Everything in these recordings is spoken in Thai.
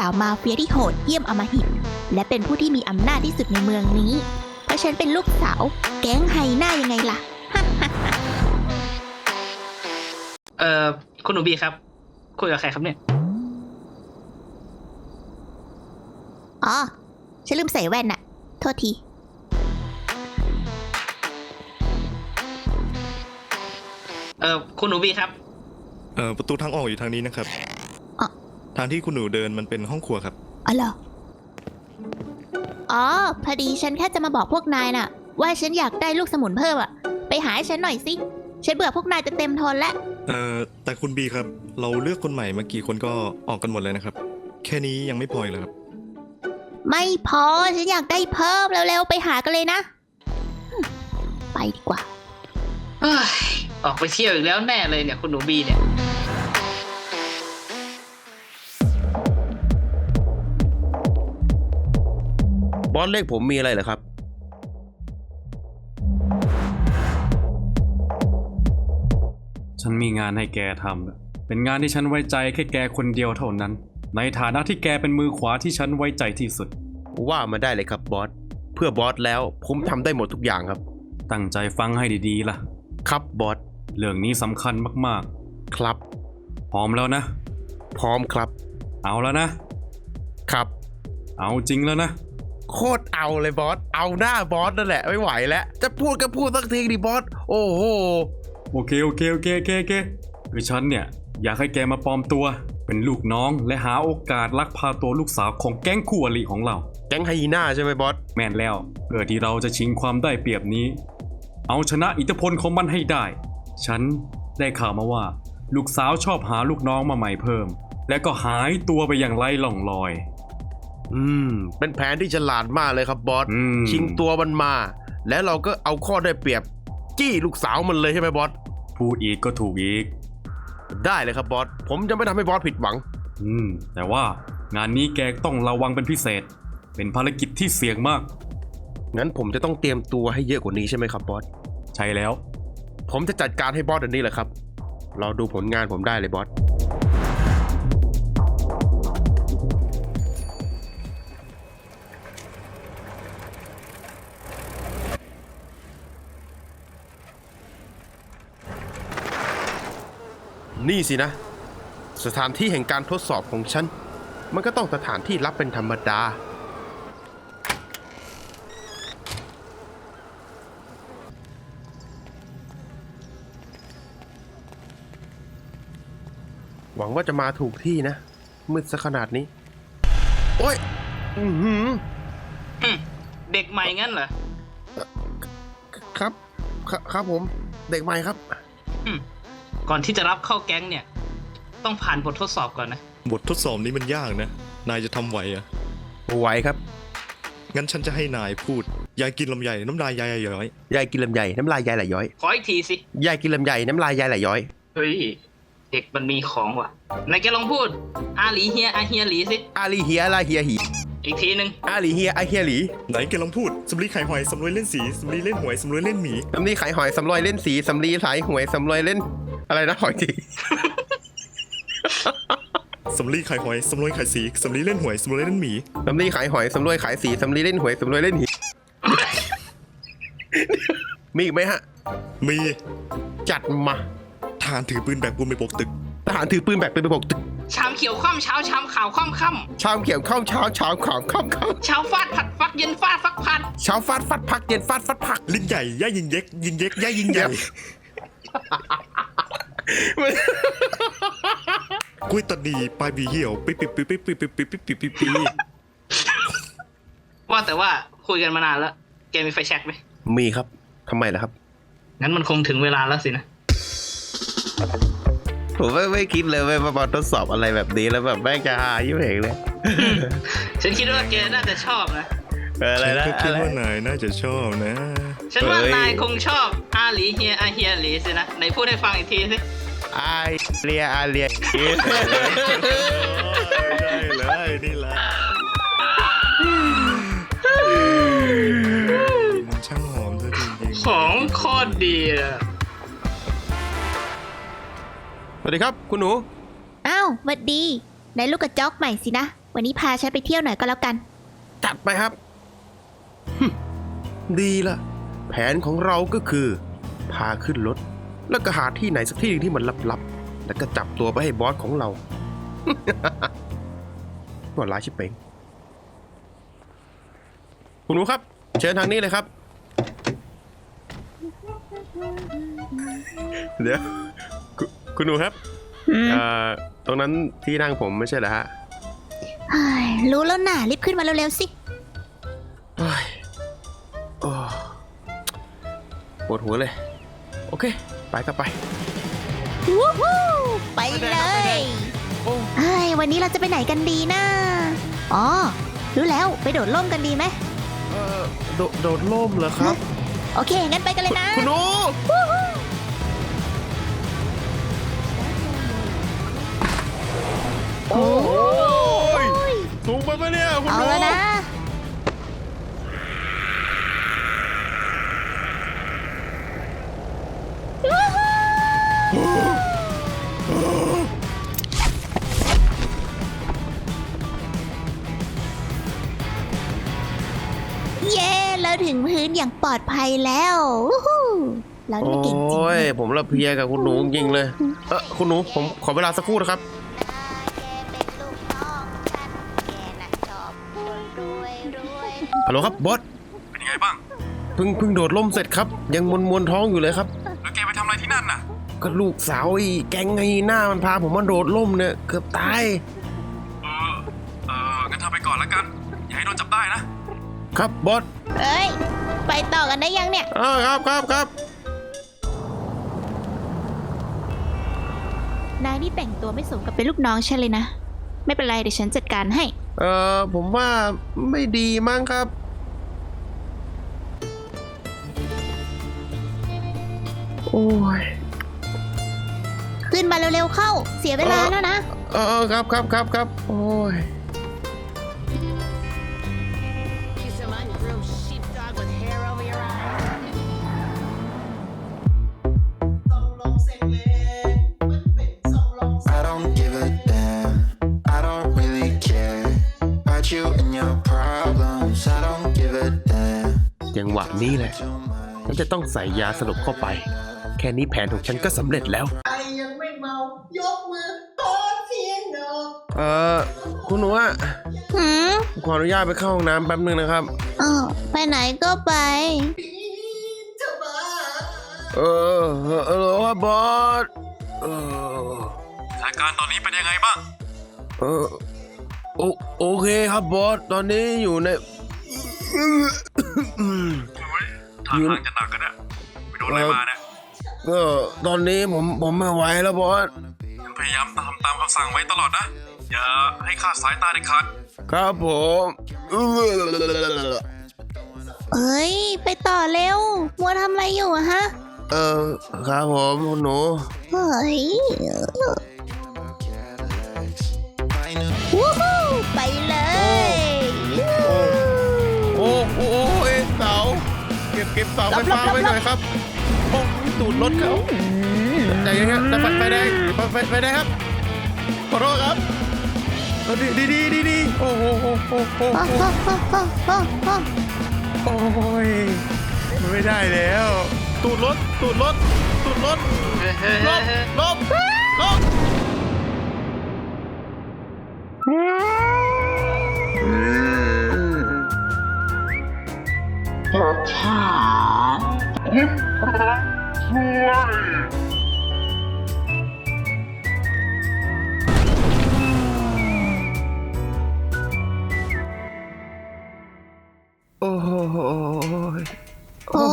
ลูกสาวมาเฟียที่โหดเยี่ยมอำมหิตและเป็นผู้ที่มีอำนาจที่สุดในเมืองนี้ เพราะฉันเป็นลูกสาว แก๊งไฮหน้ายังไงล่ะ เอ่อ คุณหนูบีครับ คุยกับใครครับเนี่ย อ๋อ ฉันลืมใส่แว่นน่ะ โทษที เอ่อ คุณหนูบีครับ เอ่อประตูทางออกอยู่ทางนี้นะครับอะ ทางที่คุณหนูเดินมันเป็นห้องครัวครับ อ๋อเหรอ อ๋อ พอดีฉันแค่จะมาบอกพวกนายน่ะ ว่าฉันอยากได้ลูกสมุนเพิ่มอะไปหาให้ฉันหน่อยสิ ฉันเบื่อพวกนายจะเต็มทนแล้ว เอ่อแต่คุณบีครับ เราเลือกคนใหม่มากี่คนก็ออกกันหมดเลยนะครับ แค่นี้ยังไม่พออีกเหรอครับ ไม่พอ ฉันอยากได้เพิ่มเร็วๆ ไปหากันเลยนะอืมไปดีกว่า เอ้ยออกไปเที่ยวอีกแล้วแน่เลยเนี่ยคุณหนูบีเนี่ย บอสเลขผมมีอะไรเหรอครับ ฉันมีงานให้แกทำเป็นงานที่ฉันไว้ใจแค่แกคนเดียวเท่านั้น ในฐานะที่แกเป็นมือขวาที่ฉันไว้ใจที่สุด ว่ามาได้เลยครับบอส เพื่อบอสแล้วผมทำได้หมดทุกอย่างครับ ตั้งใจฟังให้ดีๆล่ะ ครับบอส เรื่องนี้สำคัญมากครับ ๆ พร้อมแล้วนะ พร้อมครับ เอาแล้วนะ ครับ เอาจริงแล้วนะ โคตรเอาเลยบอส เอาหน้าบอสนั่นแหละไม่ไหวแล้ว จะพูดก็พูดสักทีดิบอส โอ้โห โอเคโอเคโอเคโอเคโอเคคือฉันเนี่ย อยากให้แกมาปลอมตัว เป็นลูกน้องและหาโอกาสลักพาตัวลูกสาวของแก๊งคู่อริของเรา แก๊งไฮยีน่าใช่ไหมบอส แม่นแล้วเพื่อที่เราจะชิงความได้เปรียบนี้ เอาชนะอิทธิพลของมันให้ได้ ฉันได้ข่าวมาว่า ลูกสาวชอบหาลูกน้องมาใหม่เพิ่ม และก็หายตัวไปอย่างไร้ล่องรอย อืม เป็นแผนที่ฉลาดมากเลยครับบอสอืมชิงตัวมันมา แล้วเราก็เอาข้อได้เปรียบ จี้ลูกสาวมันเลยใช่ไหมบอส พูดอีกก็ถูกอีก ได้เลยครับบอส ผมจะไม่ทำให้บอสผิดหวัง อืม แต่ว่างานนี้แกต้องระวังเป็นพิเศษ เป็นภารกิจที่เสี่ยงมาก งั้นผมจะต้องเตรียมตัวให้เยอะกว่านี้ใช่ไหมครับบอส ใช่แล้ว ผมจะจัดการให้บอสเดี๋ยวนี้แหละครับ เราดูผลงานผมได้เลยบอส นี่สินะ สถานที่แห่งการทดสอบของฉัน มันก็ต้องสถานที่รับเป็นธรรมดา หวังว่าจะมาถูกที่นะ มืดซะขนาดนี้ โอ้ย อือหือเด็กใหม่งั้นเหรอ ครับคครับผม เด็กใหม่ครับ ก่อนที่จะรับเข้าแก๊งเนี่ย ต้องผ่านบททดสอบก่อนนะ บททดสอบนี้มันยากนะ นายจะทำไหวเหรอะไหวครับ งั้นฉันจะให้นายพูด ยายกินลำไยน้ำลายยายย้อย ยายกินลำไยน้ำลายยายไหลย้อย ขออีกทีสิ ยายกินลำไยน้ำลายยายไหลย้อย เฮ้ย เด็กมันมีของว่ะไหนายแกลองพูด อาหลีเฮียอาเฮียหลีสิ อาลีเฮียอาลาเฮียหี อีกทีหนึ่งอาลีเฮียอาเฮียหลีไหนแกลองพูดสำลีไข่หอยสำรวยเล่นสีสำลีเล่นหวยสำรวยเล่นหมี สำลีขายหอยสำลอยเล่นสีสำลีขายหวยสำลอยเล่น อะไรนะหอยทีสำลีไข่หอยสำรวยไข่สีสำลีเล่นหวยสำรวยเล่นหมีสำลีขายหอยสำลอยขายสีสำลีเล่นหวยสำลอยเล่นหีมีอีกไหมฮะ มีจัดมาทหารถือปืนแบกปูนไปปกตึกทหารถือปืนแบกปืนไปบกตึกชามเขียวคว่ำเช้าชามขาวคว่ำค่ชามเขียวข้าวเช้าเช้าขาวข้ามข้ามำเช้าฟาดผัดฟักเย็นฟาดฟักผัดเช้าฟาดฟัดพักเย็นฟาดฟัดพัก ลิ้นใหญ่ย่ายิงเย็กยิงเย็กย่ายิงใหญ่ กล้วยตานีปลายบีเหี่ยวปิ๊บปิ๊บปิ๊บปิ๊บปิ๊บปิ๊บปิ๊บปิ๊บปิ๊บปิ๊บว่าแต่ว่าคุยกันมานานแล้ว แกมีไฟแช็กไหมมีครับทำไมล่ะครับ งั้นมันคงถึงเวลาแล้วสินะ ผมไม่ไม่คิดเลยว่ามาทดสอบอะไรแบบนี้แล้วแบบแม่งจะหายิ่งเหงเลยฉันคิดว่าแกน่าจะชอบนะเอออะไรฉันะก็คิดอะไร ว่านายน่าจะชอบนะ ฉันว่าเฮ้ย นายคงชอบอาหลีเฮียอาเฮียหลีสินะไหนพูดให้ฟังอีกทีสิไอเลียอาเลียได้เลยนี่แหละมันช่างหอมซะจริงของโคตรดีอะสวัสดีครับ คุณหนู อ้าวหวัดดีนายลูกกระจอกใหม่สินะ วันนี้พาฉันไปเที่ยวหน่อยก็แล้วกัน จัดไปครับฮึ่มดีละ แผนของเราก็คือ พาขึ้นรถ แล้วก็หาที่ไหนสักที่หนึ่งที่มันลับๆ แล้วก็จับตัวไปให้บอสของเราหัวร้ายชิบเป่งคุณหนูครับ เชิญทางนี้เลยครับ เดี๋ยว คุณคุณหนูครับอืมเอ่อตรงนั้นที่นั่งผมไม่ใช่เหรอฮะเฮ้ยรู้แล้วน่ะ รีบขึ้นมาเร็วๆสิ วดหัวเลย โอเค ไปก็ไป วู้ฮู้ไปเลยโอ้เฮ้ยวันนี้เราจะไปไหนกันดีนะอ๋อ รู้แล้วไปโดดร่มกันดีไหมเออโดโดดล่มเหรอครับ โอเค งั้นไปกันเลยนะ คุณหนูโอ้ยสูงไปปะเนี่ย ถึงพื้นอย่างปลอดภัยแล้ววู้ฮู้เราโอนี่มันเก่งจริง้ย ผมละเพลียกับคุณหนูจริงๆเลย เออคุณหนูผมขอเวลาสักครู่นะครับ ฮัลโหลครับบอสเป็นยังไงบ้าง เพิ่งเพิ่งโดดล่มเสร็จครับ ยังมวนมวนๆท้องอยู่เลยครับ แล้วแกไปทำอะไรที่นั่นน่ะ ก็ลูกสาวไอ้แก๊งไงหน้ามันพาผมมาโดดล่มเนี่ยเกือบตาย เออ เอองั้นเธอไปก่อนแล้วกัน อย่าให้โดนจับได้นะ ครับบอส เอ้ย ไปต่อกันได้ยังเนี่ยอ่าครับครับครับนายนี่แต่งตัวไม่สมกับเป็นลูกน้องฉันเลยนะ ไม่เป็นไรเดี๋ยวฉันจัดการให้ เอ่อผมว่าไม่ดีมั้งครับ โอ้ย ขึ้นมาเร็วๆเข้า เสียเวลาแล้วนะ เออเออครับครับครับครับโอ้ย จังหวะนี้แหละ ฉันจะต้องใส่ยาสลบเข้าไป แค่นี้แผนของฉันก็สำเร็จแล้วไอยังไม่เมายกมือขอเพียงหนอกเอ่อคุณหนูอะหืมขออนุญาตไปเข้าห้องน้ำแป๊บนึงนะครับอ๋อไปไหนก็ไป ปีจะมาเออเออเออว่าบอสเออสถานการณ์ตอนนี้เป็นยังไงบ้าง เออโอโอเคครับบอส ตอนนี้อยู่ใน ทางทางจะหนักกันอะไปโดนอะไรมาเนี่ยก็ตอนนี้ผมผมไม่ไหวแล้วบอสยังพยายามตามตามคำสั่งไว้ตลอดนะ อย่าให้คลาดสายตาเด็ดขาดครับผมเอ้ย ไปต่อเร็ว มัวทำอะไรอยู่อะฮะ เออครับผมคุณหนูเฮ้ยวู้ฮู้ไปเลย เก็บเก็บเสาไฟฟ้าไว้หน่อยครับโอ้ตูดรถเขาใจเย็นครับแต่ไฟไฟแดงไฟไฟไฟแดงครับขอโทษครับเอาดีดีดีดีดีโอ้โหโอ้โหโอ้โอ้โหโหโอ้โหโอ้โหโอ้ยมันไม่ได้แล้ว ตูดรถตูดรถตูดรถลบลบลบ โอ้โหโอ้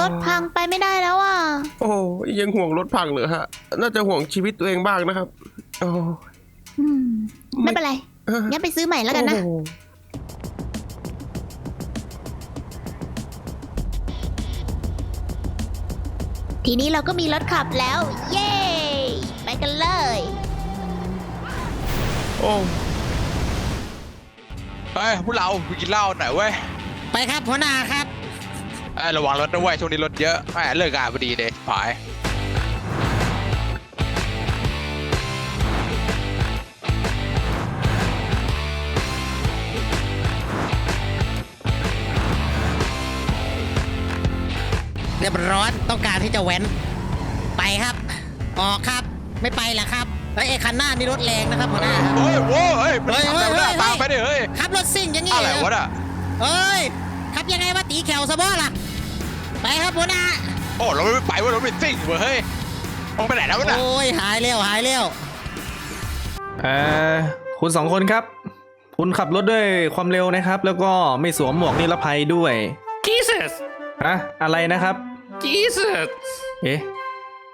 รถพังไปไม่ได้แล้วอะ โอ้ยยังห่วงรถพังเหรอฮะ น่าจะห่วงชีวิตตัวเองบ้างนะครับ โอ้อืมไม่เป็นไรเอองั้นไปซื้อใหม่แล้วกันนะ ทีนี้เราก็มีรถขับแล้ว เย้ ไปกันเลย โอ้เฮ้ยพวกเราไปกินเหล้าหน่อยเว้ยไปครับหัวหน้าครับ เอ้ยระวังรถนะเว้ยช่วงนี้รถเยอะแหมเลิกงานพอดีเลยผาย รียบร้อยต้องการที่จะแว้น ไปครับ ออกครับ ไม่ไปละครับแล้วไอ้คันหน้านี่รถแรงนะครับหัวหน้าครับเฮ้ยโว้ยเฮ้ยมันเฮ้ยทำแล้วเฮ้นะยตามไปดิเฮ้ยขับรถซิ่งอย่างงี้อะไรเหรอวะน่ะเอ้ยขับยังไงวะตีแขวซะบ่ล่ะ ไปครับหัวหน้าโอ้เราไม่ไปเว่าเราไม่ซิ่งเว้ยเฮ้ยมองไปไหนแล้ววะน่ะโอ้ยหายเร็วหายเร็วเอ่อคุณสองคนครับ คุณขับรถด้วยความเร็วนะครับ แล้วก็ไม่สวมหมวกนิรภัยด้วย Jesus ฮะอะไรนะครับ Jesus เอ๊ะ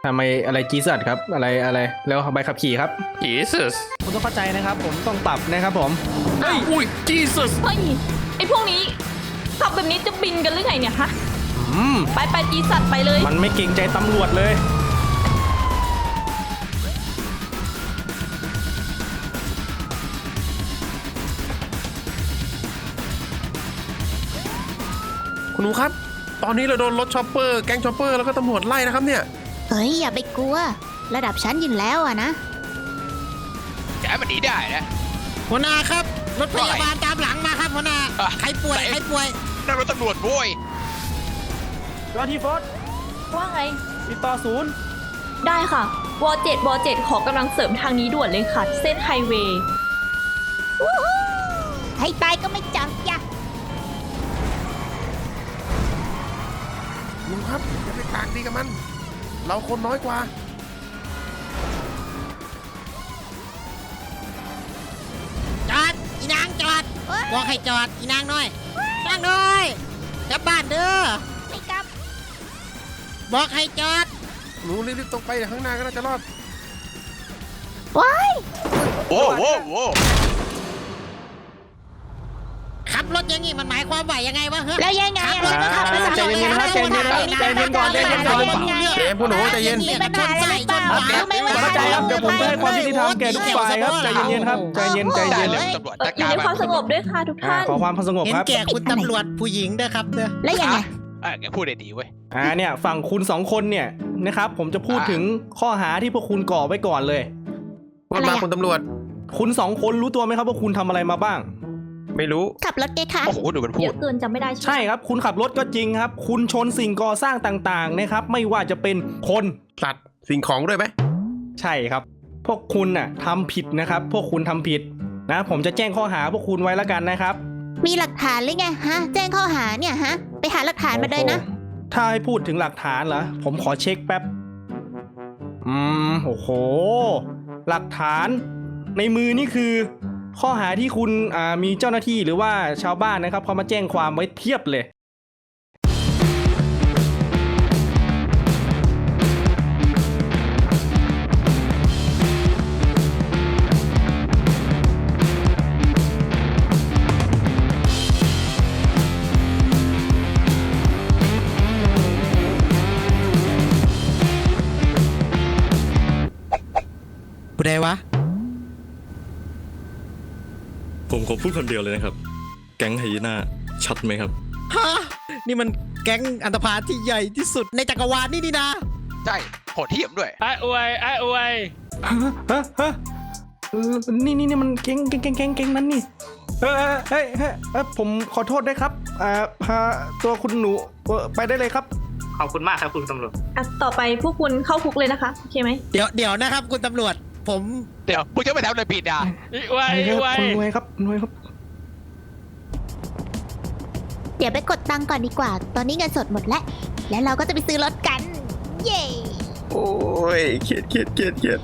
ทำไมอะไรจีสัตครับ อะไรอะไรแล้วใบขับขี่ครับ Jesus คุณต้องเข้าใจนะครับ ผมต้องปรับนะครับผมเฮ้ยอุ้ย Jesus เฮ้ยไอพวกนี้ขับแบบนี้จะบินกันหรือไงเนี่ยฮะอืมไปไปจีสัตว์ไปเลย มันไม่เกรงใจตำรวจเลย คุณหนูครับ ตอนนี้เราโดนรถชอปเปอร์แก๊งชอปเปอร์แล้วก็ตำรวจไล่นะครับเนี่ย เฮ้ย อย่าไปกลัว ระดับชั้นอยู่แล้วอะนะ แกมันหนีได้นะ หัวหน้าครับรถพยาบาลตามหลังมาครับหัวหน้าอะใครป่วยไหน ใครป่วยนั่นรถตำรวจโว้ยรอที่โฟสว่าไง ติดต่อศูนย์ ได้ค่ะวอเจ็ดวอเจ็ดขอกำลังเสริมทางนี้ด่วนเลยค่ะ เส้นไฮเวย์ ให้ตายก็ไม่จับอย่ ลุงครับอย่าไปปากดีกับมัน เราคนน้อยกว่า จอด อีนางจอดบอกให้จอด อีนางน้อยนางน้อยกลับบ้านเด้อไม่กลับ บอกให้จอด หนูรีบๆตรงไปเดี๋ยวข้างหน้าก็น่าจะรอด ว้ายโว้โว้โว้ ขับรถอย่างงี้มันหมายความว่ายังไงวะเฮ้ย แล้วยังไงขับอะรถเราก็ขับไปใจเย็นๆนะครับใจเย็นๆนะครับใจเย็นก่อนใจเย็นก่อนใจเย็นพวกหนูใจเย็น มีปัญหาอะไรหรือเปล่าเดี๋ยวไม่ว่าเข้าใจครับเดี๋ยวผมจะให้ความยุติธรรมแก่ทุกฝ่ายครับใจเย็นๆครับใจเย็นใจได้เย็นเลยตำรวจเอ่อจัดอยู่การในความสงบด้วยค่ะทุกอ่าท่าน ขอความสงบเห็นครับ แก่คุณตำรวจผู้หญิงเด้อครับเด้อ แล้วยังไงเออแกพูดได้ดีเว้ย อ่าเนี่ยฝั่งคุณสองคนเนี่ยนะครับผมจะพูดอ่าถึงข้อหาที่พวกคุณก่อไว้ก่อนเลยว่ามาคุณตำรวจ คุณสองคนรู้ตัวไหมครับว่าคุณทำอะไรมาบ้าง ไม่รู้ ขับรถไงคะโอ้โหดูมันพูเยด อะเกินจำไม่ได้ใช่ไหมใช่ครับ คุณขับรถก็จริงครับ คุณชนสิ่งก่อสร้างต่างๆนะครับ ไม่ว่าจะเป็นคนตัดสิ่งของด้วยไหมใช่ครับ พวกคุณน่ะทำผิดนะครับ พวกคุณทำผิดนะ ผมจะแจ้งข้อหาพวกคุณไว้แล้วกันนะครับ มีหลักฐานหรือไงฮะ แจ้งข้อหาเนี่ยฮะ ไปหาหลักฐานมาเลยนะ โอ้โหถ้าให้พูดถึงหลักฐานเหรอ ผมขอเช็คแป๊บ อืม โอ้โห หลักฐานในมือนี่คือ ข้อหาที่คุณมีเจ้าหน้าที่หรือว่าชาวบ้านนะครับเขามาแจ้งความไว้เทียบเลยผู้ใดวะ ผมขอพูดคนเดียวเลยนะครับ แก๊งไฮยีน่าชัดไหมครับ ฮะนี่มันแก๊งอันธพาลที่ใหญ่ที่สุดในจักรวาลนี่นี่นะ ใช่โหดเหี้ยมด้วยฮะฮะฮะเออนี่นี่นี่มันเก่งเก่งเก่งเก่งเก่งนั้นนี่เออเออเฮ้ยเฮ้ยเออผมขอโทษด้วยครับอ่าพาตัวคุณหนูเอ่อไปได้เลยครับ ขอบคุณมากครับคุณตำรวจ อะต่อไปพวกคุณเข้าคุกเลยนะคะ โอเคไหมเดี๋ยวเดี๋ยวนะครับ คุณตำรวจ ผมเดี๋ยวมึงจะไปทำอะไรผิดอะไว้ไว้คุณรวยครับคุณรวยครับ เดี๋ยวไปกดตังค์ก่อนดีกว่า ตอนนี้เงินสดหมดแล้ว แล้วเราก็จะไปซื้อรถกัน เย้โอ้ยเครียดเครียดเครียดเครียด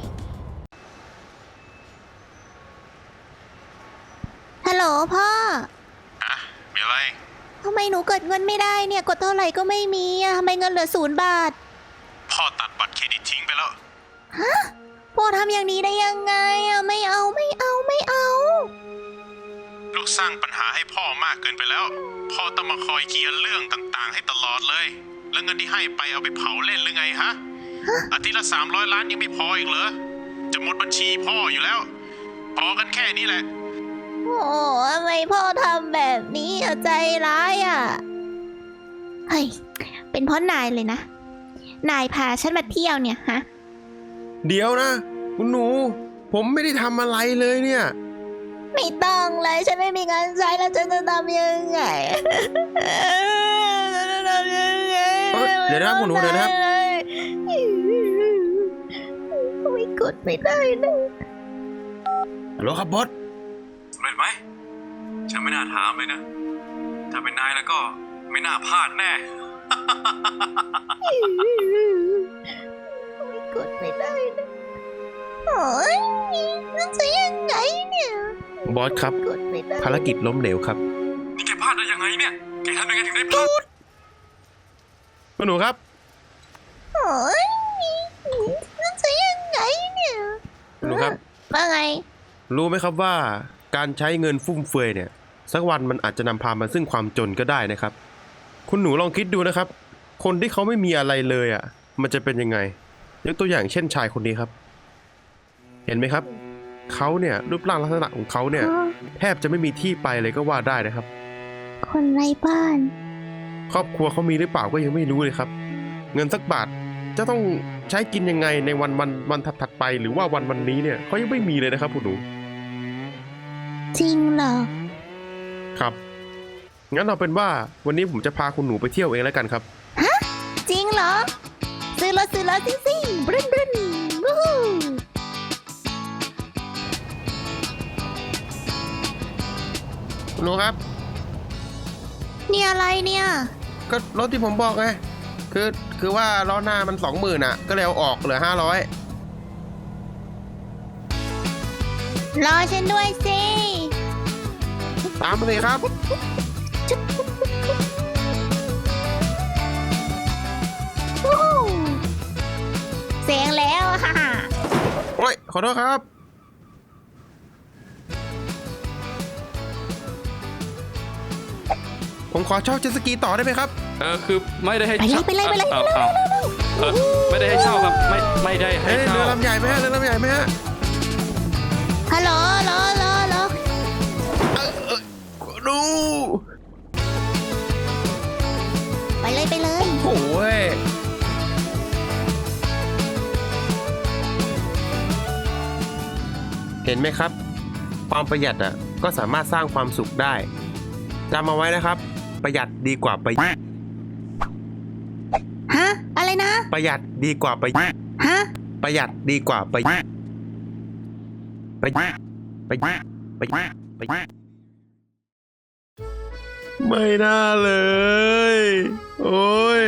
ฮัลโหลพ่อมีอะไร ทำไมหนูเกิดเงินไม่ได้เนี่ย กดเท่าไหร่ก็ไม่มีอะทำไมเงินเหลือศูนย์บาท พ่อตัดบัตรเครดิตทิ้งไปแล้วพ่ อทำอย่างนี้ได้ยังไงอะไม่เอาไม่เอาไม่เอา ลูกสร้างปัญหาให้พ่อมากเกินไปแล้ว พ่อต้องมาคอยเคลียร์เรื่องต่างๆ ให้ตลอดเลย แล้วเงินที่ให้ไปเอาไปเผาเล่นหรือไงฮะ อาทิตย์ละสามร้อยล้านยังไม่พออีกเหรอ จะหมดบัญชีพ่ออยู่แล้ว พอกันแค่นี้แหละ โอ้ทำไมพ่อทำแบบนี้อะใจร้ายอะเฮ้ยเป็นเพราะนายเลยนะ นายพาฉันมาเที่ยวเนี่ยฮะ เดี๋ยวนะ คุณหนู ผมไม่ได้ทำอะไรเลยเนี่ย ไม่ต้องเลยฉันไม่มีเงินใช้แล้วฉันจะทำยังไงฉันจะทำยังไงเอ้ยเดี๋ยวนะครับคุณหนูเดี๋ยวนะครับ ไม่กดไม่ได้นะฮัลโหลครับบอสสำเร็จไหม ฉันไม่น่าถามเลยนะ ถ้าเป็นนายแล้วก็ไม่น่าพลาดแน่ โอ้ยมันจะยังไงเนี่ยบอสครับ กดไม่ได้ภารกิจล้มเหลวครับนี่แกพลาดได้ยังไงเนี่ย แกทำยังไงถึงได้พลาด คุณหนูครับ โอ้ยมันจะยังไงเนี่ยคุณหนูครับ ว่าไง รู้ไหมครับว่าการใช้เงินฟุ่มเฟือยเนี่ย สักวันมันอาจจะนำพามาซึ่งความจนก็ได้นะครับ คุณหนูลองคิดดูนะครับ คนที่เขาไม่มีอะไรเลยอะ มันจะเป็นยังไงยกตัวอย่างเช่นชายคนนี้ครับ เห็นไหมครับเขาเนี่ยรูปร่างลักษณะของเขาเนี่ย แทบจะไม่มีที่ไปเลยก็ว่าได้นะครับ คนไร้บ้าน ครอบครัวเขามีหรือเปล่าก็ยังไม่รู้เลยครับ เงินสักบาทจะต้องใช้กินยังไงในวันวันวันถัดๆไป หรือว่าวันวันนี้เนี่ยเขายังไม่มีเลยนะครับคุณหนูจริงเหรอครับงั้นเอาเป็นว่าวันนี้ผมจะพาคุณหนูไปเที่ยวเองแล้วกันครับจริงเหรอซื้อรถซื้อรถสิสิบรึนบรึนวู้ คุณหนูครับ นี่อะไรเนี่ย ก็รถที่ผมบอกไง คือคือว่าล้อหน้ามันสองหมื่นอะ ก็เลยเอาออกเหลือห้าร้อยรอฉันด้วยสิตามมาเลยครับ วู้ฮู้เสียงแล้วฮ่าฮ่าโอ้ย ขอโทษครับ ผมขอเช่าเจ็ตสกีต่อได้ไหมครับเออคือไม่ได้ให้ไปเลยไปเลยไปเลยเอาเอาเออไม่ได้ให้เช่าครับไม่ไม่ได้ให้เฮ้ยเช่าเรือลำใหญ่ไหมฮะเรือลำใหญ่ไหมฮะฮัลโหลฮัลโหลฮัลโหลฮัลโหลดูไปเลยไปเลย โอ้ยเห็นไหมครับ ความประหยัดอะก็สามารถสร้างความสุขได้จำเอาไว้นะครับ ประหยัดดีกว่าไป ฮะ อะไรนะ ประหยัดดีกว่าไป ฮะ ประหยัดดีกว่าไป ไปไปไปไปไปไม่น่าเลย โอ้ย